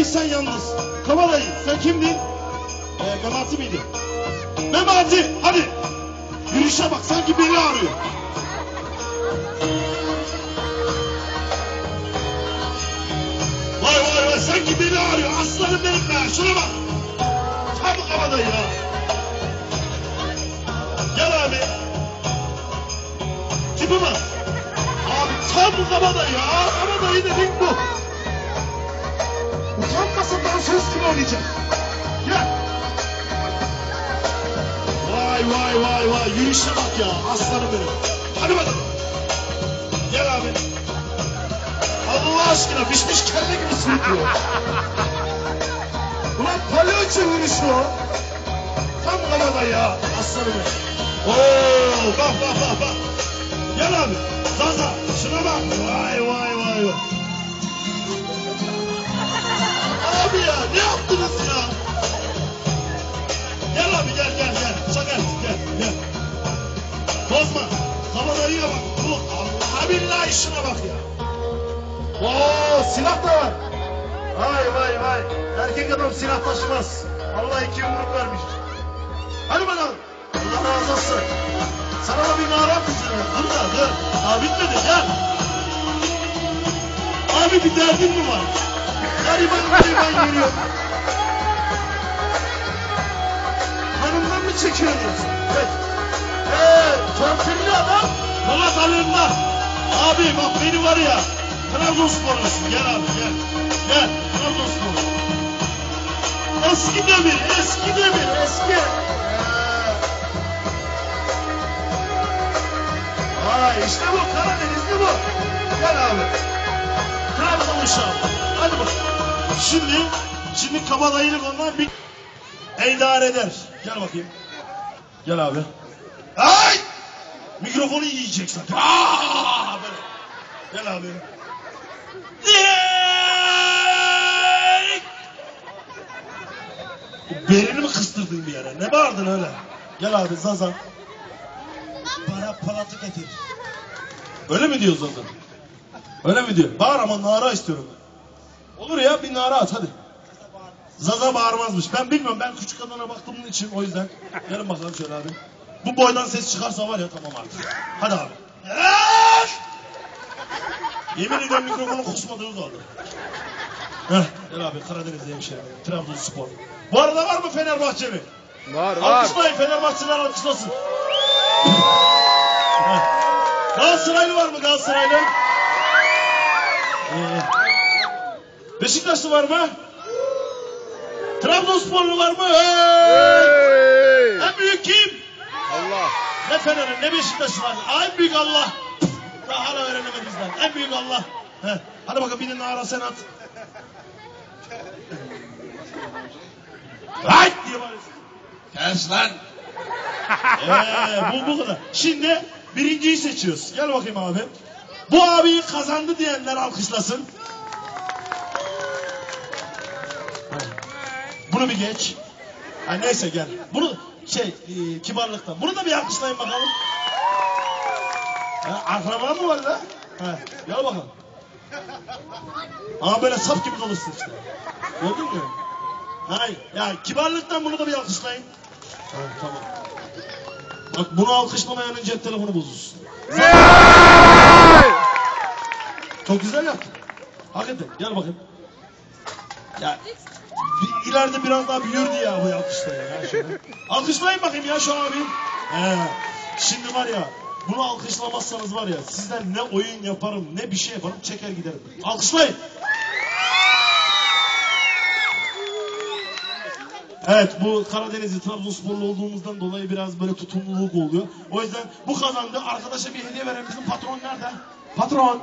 Kabadayı sen yalnız. Kabadayı sen kimdin? Ee, Memati miydi? Memati hadi. Yürüyüşe bak sanki beni arıyor. Vay vay vay sanki beni arıyor. Aslanım benim be. Şuna bak. Tam kabadayı ya. Gel abi. Tipi bak. Abi tam kabadayı ya. Kabadayı dedik bu. Dansöz gibi oynayacak. Gel. Vay vay vay vay. Yürüyüşe bak ya. Aslanım benim. Hadi bakalım. Gel abi. Allah aşkına pişmiş kelle gibi sürtüyor. Ulan palyaço yürüyüşü o. Tam kabada ya. Aslanım benim. Oo, bak bak bak bak. Gel abi. Zaza şuna bak. Vay vay vay vay. Gel gel. Gel gel. Bozma. Kabadayıya bak. Bu Allah billahi şuna bak ya. Oo silah da var. Vay vay vay. Erkek adam silah taşımaz. Allah iki yumruk vermiş. Hadi bakalım. Allah razı olsun. Sana da bir mağara atacağım. Dur da dur. Daha bitmedi gel. Abi bir derdin mi var? Gariban gariban yürüyor. Mı çekiyorsunuz? Evet. Torpilli adam. Polat Alemdar. Abi bak beni var ya. Trabzonsporlusun. Gel abi gel. Gel Trabzonspor. Eski demir, eski demir, eski. Ee. Vay işte bu Karadenizli bu. Gel abi. Trabzon uşağı. Hadi bak. Şimdi, şimdi kabadayılık onlar bir idare eder. Gel bakayım. Gel abi. Ay! Mikrofonu yiyecek zaten. Aa! Böyle. Gel abi. Berini mi kıstırdın bir yere? Ne bağırdın öyle? Gel abi Zaza. Bana palatı getir. Öyle mi diyor Zaza? Öyle mi diyor? Bağır ama nara istiyorum. Olur ya bir nara at hadi. Zaza bağırmazmış. Ben bilmiyorum. Ben küçük adana baktığım için o yüzden. Gelin bakalım şöyle abi. Bu boydan ses çıkarsa var ya tamam artık. Hadi abi. Yemin ediyorum mikrofonu kusmadığınız oldu. Heh, gel abi Karadeniz'de hemşehrim. Trabzonspor. Bu arada var mı Fenerbahçeli? Var var. Alkışlayın Fenerbahçeliler alkışlasın. Heh. Galatasaraylı var mı Galatasaraylı? Ee, Beşiktaşlı var mı? Trabzonsporlu var mı? Hey! En büyük kim? Allah. Ne Fener'in ne Beşiktaş'ı var. Aa, En büyük Allah. Daha hala öğrenemediniz lan. En büyük Allah. Heh. Hadi bakalım birinin ara sen at. Hayt diye bağırıyorsun. Kes lan. Ee, bu bu kadar. Şimdi birinciyi seçiyoruz. Gel bakayım abi. Bu abiyi kazandı diyenler alkışlasın. Bunu bir geç. Ha, neyse gel. Bunu şey e, kibarlıktan. Bunu da bir alkışlayın bakalım. Ha, mı var da? Ha, gel bakalım. Ama böyle sap gibi kalırsın işte. Gördün mü? Hayır. Ya kibarlıktan bunu da bir alkışlayın. Ha, tamam. Bak bunu alkışlamayanın cep telefonu bozulsun. Çok güzel yaptın. Hakikaten. Gel bakayım. Ya bir, ileride biraz daha büyürdü ya bu alkışlayın ya şöyle. Alkışlayın bakayım ya şu abi. He. Şimdi var ya bunu alkışlamazsanız var ya sizden ne oyun yaparım ne bir şey yaparım çeker giderim. Alkışlayın. Evet bu Karadenizli Trabzonsporlu olduğumuzdan dolayı biraz böyle tutumluluk oluyor. O yüzden bu kazandı. Arkadaşa bir hediye veren bizim patron nerede? Patron.